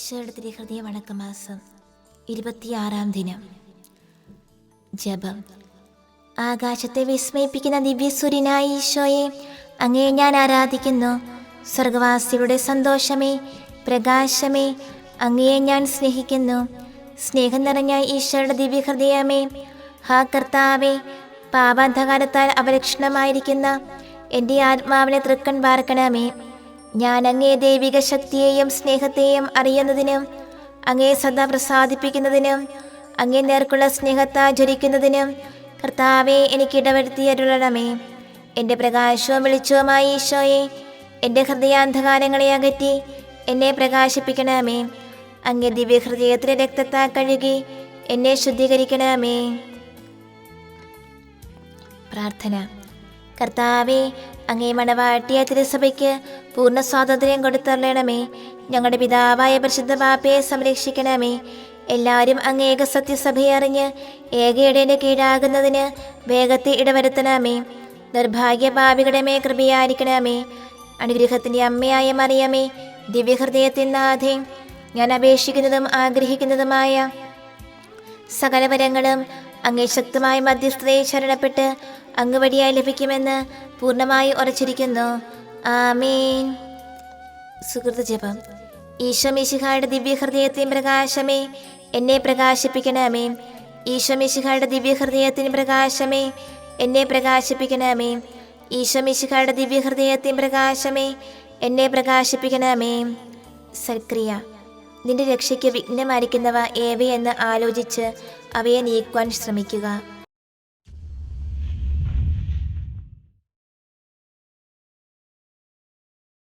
ഈശോയുടെ തിരുഹൃദയ വണക്കമാസം ഇരുപത്തിയാറാം ദിനം. ജപം. ആകാശത്തെ വിസ്മയിപ്പിക്കുന്ന ദിവ്യസൂര്യനായ ഈശോയെ അങ്ങേ ഞാൻ ആരാധിക്കുന്നു. സ്വർഗവാസികളുടെ സന്തോഷമേ പ്രകാശമേ അങ്ങയെ ഞാൻ സ്നേഹിക്കുന്നു. സ്നേഹം നിറഞ്ഞ ഈശോയുടെ ദിവ്യഹൃദയമേ ഹാ കർത്താവേ പാപാന്ധകാരത്താൽ അപലക്ഷണമായിരിക്കുന്ന എന്റെ ആത്മാവിനെ തൃക്കൺ പാർക്കണമേ ഞാൻ അങ്ങേ ദൈവിക ശക്തിയെയും സ്നേഹത്തെയും അറിയുന്നതിനും അങ്ങേ സദാ പ്രസാദിപ്പിക്കുന്നതിനും അങ്ങേ നേർക്കുള്ള സ്നേഹത്താ ജ്വലിക്കുന്നതിനും കർത്താവെ എനിക്ക് ഇടവരുത്തിയരുളണമേ എന്റെ പ്രകാശവും വെളിച്ചവുമായി ഈശോയെ എന്റെ ഹൃദയാന്ധകാരങ്ങളെ അകറ്റി എന്നെ പ്രകാശിപ്പിക്കണമേ. അങ്ങേ ദിവ്യഹൃദയത്തിലെ രക്തത്താൽ കഴുകി എന്നെ ശുദ്ധീകരിക്കണമേ. പ്രാർത്ഥന. കർത്താവെ അങ്ങേ മണവാട്ടിയ തിരുസഭയ്ക്ക് പൂർണ സ്വാതന്ത്ര്യം കൊടുത്തള്ളണമേ ഞങ്ങളുടെ പിതാവായ പരിശുദ്ധ ബാപ്പയെ സംരക്ഷിക്കണമേ. എല്ലാവരും അങ്ങ് ഏക സത്യസഭയെ അറിഞ്ഞ് ഏകയിടേന്റെ കീഴാകുന്നതിന് വേഗത്തെ ഇടവരുത്തണമേ. നിർഭാഗ്യഭാവികളുടെ മേ കൃപയായിരിക്കണമേ. അനുഗ്രഹത്തിന്റെ അമ്മയായ മറിയമേ ദിവ്യഹൃദയത്തിൻ നാഥേ ഞാൻ അപേക്ഷിക്കുന്നതും ആഗ്രഹിക്കുന്നതുമായ സകലവരങ്ങളും അങ്ങേ ശക്തമായ മധ്യസ്ഥതയെ ശരണപ്പെട്ട് അങ്ങ് വഴിയായി ലഭിക്കുമെന്ന് പൂർണമായി ഉറച്ചിരിക്കുന്നു. ആമീൻ. സുഹൃത്ത് ജപം. ഈശോ മിശിഹായുടെ ദിവ്യഹൃദയത്തിൻ പ്രകാശമേ എന്നെ പ്രകാശിപ്പിക്കണമേ. ഈശോ മിശിഹായുടെ ദിവ്യഹൃദയത്തിൻ പ്രകാശമേ എന്നെ പ്രകാശിപ്പിക്കണമേ. ഈശോ മിശിഹായുടെ ദിവ്യഹൃദയത്തിൻ പ്രകാശമേ എന്നെ പ്രകാശിപ്പിക്കണമേ. സൽക്രിയ. നിന്റെ രക്ഷയ്ക്ക് വിഘ്നമായിരിക്കുന്നവ ഏവയെന്ന് ആലോചിച്ച് അവയെ നീക്കുവാൻ ശ്രമിക്കുക.